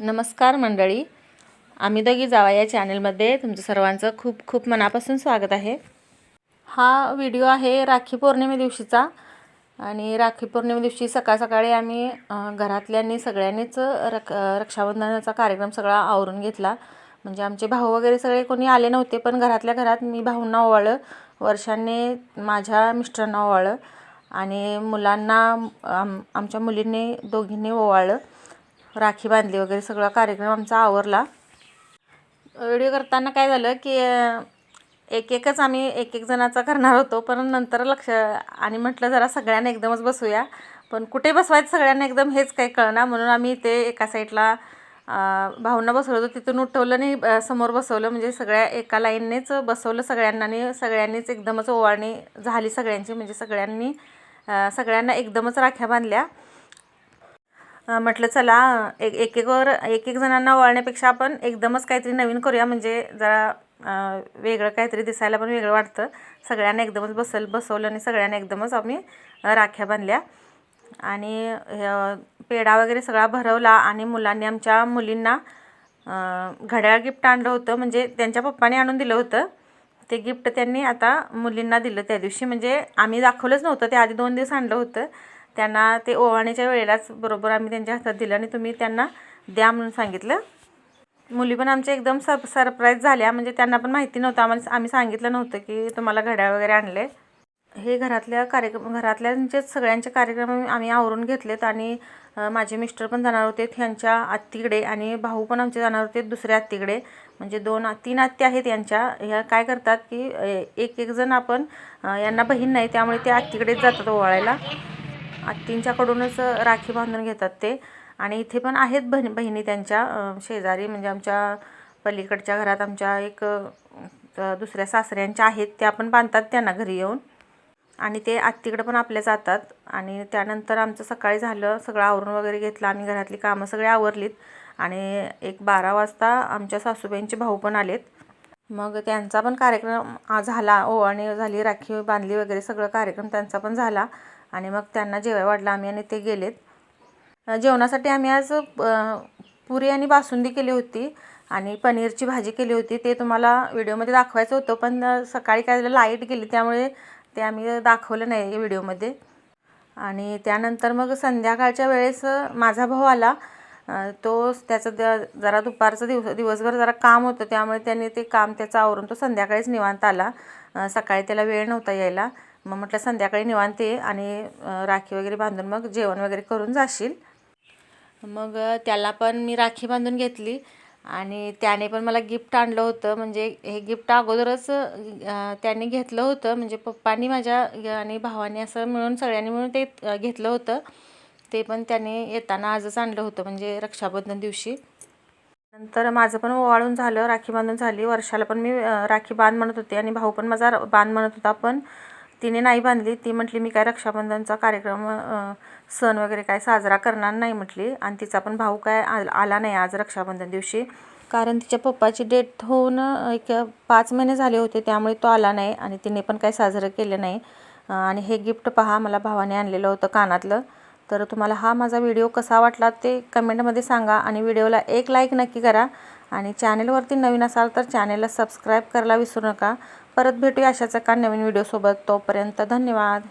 नमस्कार मंडळी. आम्ही दोघी जावा या चॅनलमध्ये. तुमचं सर्वांचं खूप खूप मनापासून स्वागत आहे. हा व्हिडिओ आहे राखी पौर्णिमे दिवशीचा. आणि राखी पौर्णिमे दिवशी सकाळ सकाळी आम्ही घरातल्यांनी सगळ्यांनीच रक रक्षाबंधनाचा कार्यक्रम सगळा आवरून घेतला. म्हणजे आमचे भाऊ वगैरे सगळे कोणी आले नव्हते पण घरातल्या घरात मी भाऊंना ओवाळलं वर्षांनी माझ्या मिस्टरांना ओवाळलं आणि मुलांना आम आमच्या मुलींनी दोघींनी ओवाळलं. राखी बांधली वगैरे सगळा कार्यक्रम आमचा आवरला. व्हिडिओ करताना काय झालं की एक एकच आम्ही एक एक जणाचा करणार होतो पण नंतर लक्ष आणि म्हटलं जरा सगळ्यांना एकदमच बसूया. पण कुठे बसवायचं सगळ्यांना एकदम हेच काही कळना म्हणून आम्ही ते एका साईडला भावना भाऊंना बसवलं होतं. तिथून उठवलं आणि समोर बसवलं. म्हणजे सगळ्या एका लाईननेच बसवलं सगळ्यांना आणि सगळ्यांनीच एकदमच ओवाळणी झाली सगळ्यांची. म्हणजे सगळ्यांनी सगळ्यांना एकदमच राख्या बांधल्या. म्हटलं चला एक एक एकवर एक एक जणांना वळण्यापेक्षा आपण एकदमच काहीतरी नवीन करूया. म्हणजे जरा वेगळं काहीतरी दिसायला पण वेगळं वाटतं. सगळ्यांना एकदमच बसल बसवलं आणि सगळ्यांना एकदमच आम्ही राख्या बांधल्या. आणि पेढा वगैरे सगळा भरवला आणि मुलांनी आमच्या मुलींना घड्याळ गिफ्ट आणलं होतं. म्हणजे त्यांच्या पप्पाने आणून दिलं होतं. ते गिफ्ट त्यांनी आता मुलींना दिलं त्या दिवशी. म्हणजे आम्ही दाखवलंच नव्हतं. ते आधी दोन दिवस आणलं होतं. त्यांना ते ओवाळणीच्या वेळेलाच बरोबर आम्ही त्यांच्या हातात दिलं आणि तुम्ही त्यांना द्या म्हणून सांगितलं. मुली पण आमच्या एकदम सर सरप्राईज झाल्या. म्हणजे त्यांना पण माहिती नव्हतं. आम्हाला आम्ही सांगितलं नव्हतं की तुम्हाला घड्याळ वगैरे आणले हे घरातल्या कार्यक्रम घरातल्यांचेच सगळ्यांचे कार्यक्रम आम्ही- आवरून घेतलेत आणि माझे मिस्टर पण जाणार होते ह्यांच्या आत्तीकडे आणि भाऊ पण आमचे जाणार होते दुसऱ्या आत्तीकडे. म्हणजे दोन तीन आत्ती आहेत यांच्या. ह्या काय करतात की एक एक जण आपण यांना बहीण नाही त्यामुळे ते आत्तीकडेच जातात ओवाळायला. आत्तींच्याकडूनच राखी बांधून घेतात ते. आणि इथे पण आहेत बहिणी बहिणी त्यांच्या शेजारी. म्हणजे आमच्या पलीकडच्या घरात आमच्या एक दुसऱ्या सासऱ्यांच्या आहेत. त्या पण बांधतात त्यांना घरी येऊन. आणि ते आत्तीकडे पण आपल्या जातात. आणि त्यानंतर आमचं सकाळी झालं. सगळं आवरून वगैरे घेतलं. आम्ही घरातली कामं सगळी आवरलीत. आणि एक बारा वाजता आमच्या सासूबाईंचे भाऊ पण आलेत. मग त्यांचा पण कार्यक्रम झाला. ओवाळणी झाली राखी बांधली वगैरे सगळं कार्यक्रम त्यांचा पण झाला. आणि मग त्यांना जेवाय वाढलं आम्ही आणि ते गेलेत. जेवणासाठी आम्ही आज पुरी आणि बासुंदी केली होती आणि पनीरची भाजी केली होती. ते तुम्हाला व्हिडिओमध्ये दाखवायचं होतं पण सकाळी काय झालं लाइट गेली त्यामुळे ते आम्ही दाखवलं नाही व्हिडिओमध्ये. आणि त्यानंतर मग संध्याकाळच्या वेळेस माझा भाऊ आला. तो त्याचं द जरा दुपारचं दिवस दिवसभर जरा काम होतं त्यामुळे त्याने ते काम त्याचं आवरून तो संध्याकाळीच निवांत आला. सकाळी त्याला वेळ नव्हता यायला. मग म्हटलं संध्याकाळी निवांत ये आणि राखी वगैरे बांधून मग जेवण वगैरे करून जाशील. मग त्याला पण मी राखी बांधून घेतली आणि त्याने पण मला गिफ्ट आणलं होतं. म्हणजे हे गिफ्ट अगोदरच त्याने घेतलं होतं. म्हणजे पप्पांनी माझ्या आणि भावाने असं मिळून सगळ्यांनी मिळून ते घेतलं होतं. ते पण त्याने येताना आजच आणलं होतं म्हणजे रक्षाबंधन दिवशी. नंतर माझं पण ओवाळून झालं राखी बांधून झाली. वर्षाला पण मी राखी बांध म्हणत होते आणि भाऊ पण माझा र- बांध म्हणत होता पण तिने नाही बांधली. ती म्हटली मी काय रक्षाबंधनचा कार्यक्रम सण वगैरे काय साजरा करणार नाही म्हटली. आणि तिचा पण भाऊ काय आला नाही आज रक्षाबंधन दिवशी. कारण तिच्या पप्पाची डेट होऊन एक पाच महिने झाले होते त्यामुळे तो आला नाही आणि तिने पण काही साजरं केलं नाही. आणि हे गिफ्ट पहा मला भावाने आणलेलं होतं कानातलं. तर तुम्हाला हा माझा व्हिडिओ कसा वाटला ते कमेंटमध्ये सांगा आणि व्हिडिओला एक लाईक नक्की करा. आणि चॅनेलवरती नवीन असाल तर चॅनेलला सबस्क्राईब करायला विसरू नका. परत भेटूया अशाच एका नवीन व्हिडिओसोबत तोपर्यंत धन्यवाद.